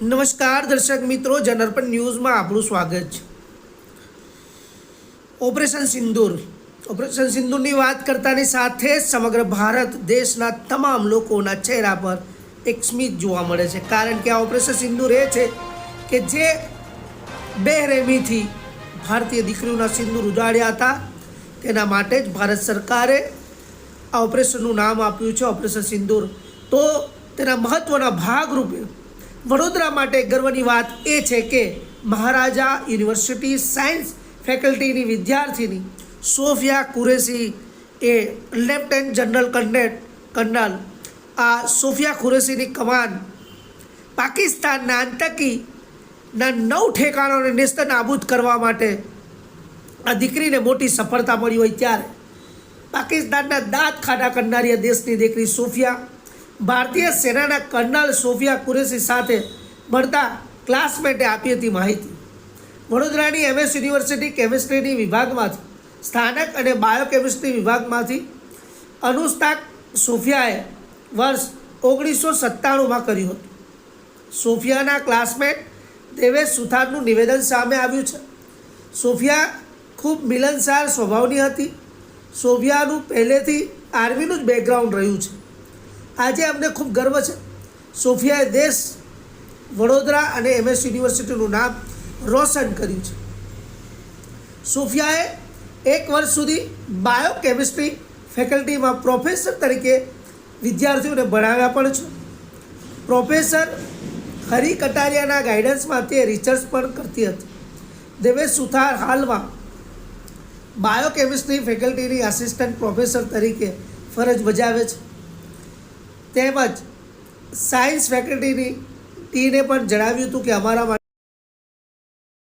નમસ્કાર દર્શક મિત્રો જનરપન ન્યૂઝમાં આપણું સ્વાગત છે. ઓપરેશન સિંદૂર. ઓપરેશન સિંદૂરની વાત કરતાની સાથે સમગ્ર ભારત દેશના તમામ લોકોના ચહેરા પર એક સ્મિત જોવા મળે છે. કારણ કે આ ઓપરેશન સિંદૂર એ છે કે જે બેરહેમીથી ભારતીય દીકરીઓના સિંદૂર ઉજાડ્યા હતા. તેના માટે જ ભારત સરકારે આ ઓપરેશનનું નામ આપ્યું છે, ઓપરેશન સિંદૂર. તો તેના મહત્ત્વના ભાગરૂપે વડોદરા માટે ગર્વની વાત એ છે કે મહારાજા યુનિવર્સિટી સાયન્સ ફેકલ્ટીની વિદ્યાર્થીની સોફિયા કુરેશી એ લેફ્ટનન્ટ જનરલ કર્નેટ કર્નલ. આ સોફિયા કુરેશીની કમાન પાકિસ્તાનના આતંકીના નવ ઠેકાણોને નેસ્ત નાબૂદ કરવા માટે આ દીકરીને મોટી સફળતા મળી હોય ત્યારે પાકિસ્તાનના દાંત ખાડા કરનારી દેશની દીકરી સોફિયા ભારતીય સેનાના કર્નલ સોફિયા કુરેશી સાથે મળતા ક્લાસમેટે આપી હતી માહિતી. વડોદરાની એમએસ યુનિવર્સિટી કેમિસ્ટ્રીની વિભાગમાંથી, સ્થાનક અને બાયોકેમિસ્ટ્રી વિભાગમાંથી અનુસ્તાક સોફિયાએ વર્ષ ઓગણીસો સત્તાણુંમાં કર્યું હતું. સોફિયાના ક્લાસમેટ દેવેશ સુથારનું નિવેદન સામે આવ્યું છે. સોફિયા ખૂબ મિલનસાર સ્વભાવની હતી. સોફિયાનું પહેલેથી આર્મીનું જ બેકગ્રાઉન્ડ રહ્યું છે. આજે અમને ખૂબ ગર્વ છે. સોફિયાએ દેશ, વડોદરા અને એમએસ યુનિવર્સિટીનું નામ રોશન કર્યું છે. સોફિયાએ એક વર્ષ સુધી બાયોકેમિસ્ટ્રી ફેકલ્ટીમાં પ્રોફેસર તરીકે વિદ્યાર્થીઓને ભણાવ્યા પણ છે. પ્રોફેસર હરી કટારિયાના ગાઈડન્સમાં તે રિસર્ચ પણ કરતી હતી. દેવેશ સુથાર હાલમાં બાયોકેમિસ્ટ્રી ફેકલ્ટીની આસિસ્ટન્ટ પ્રોફેસર તરીકે ફરજ બજાવે છે. તેમજ સાયન્સ ફેકલ્ટીની ટીને પણ જણાવ્યું હતું કે અમારા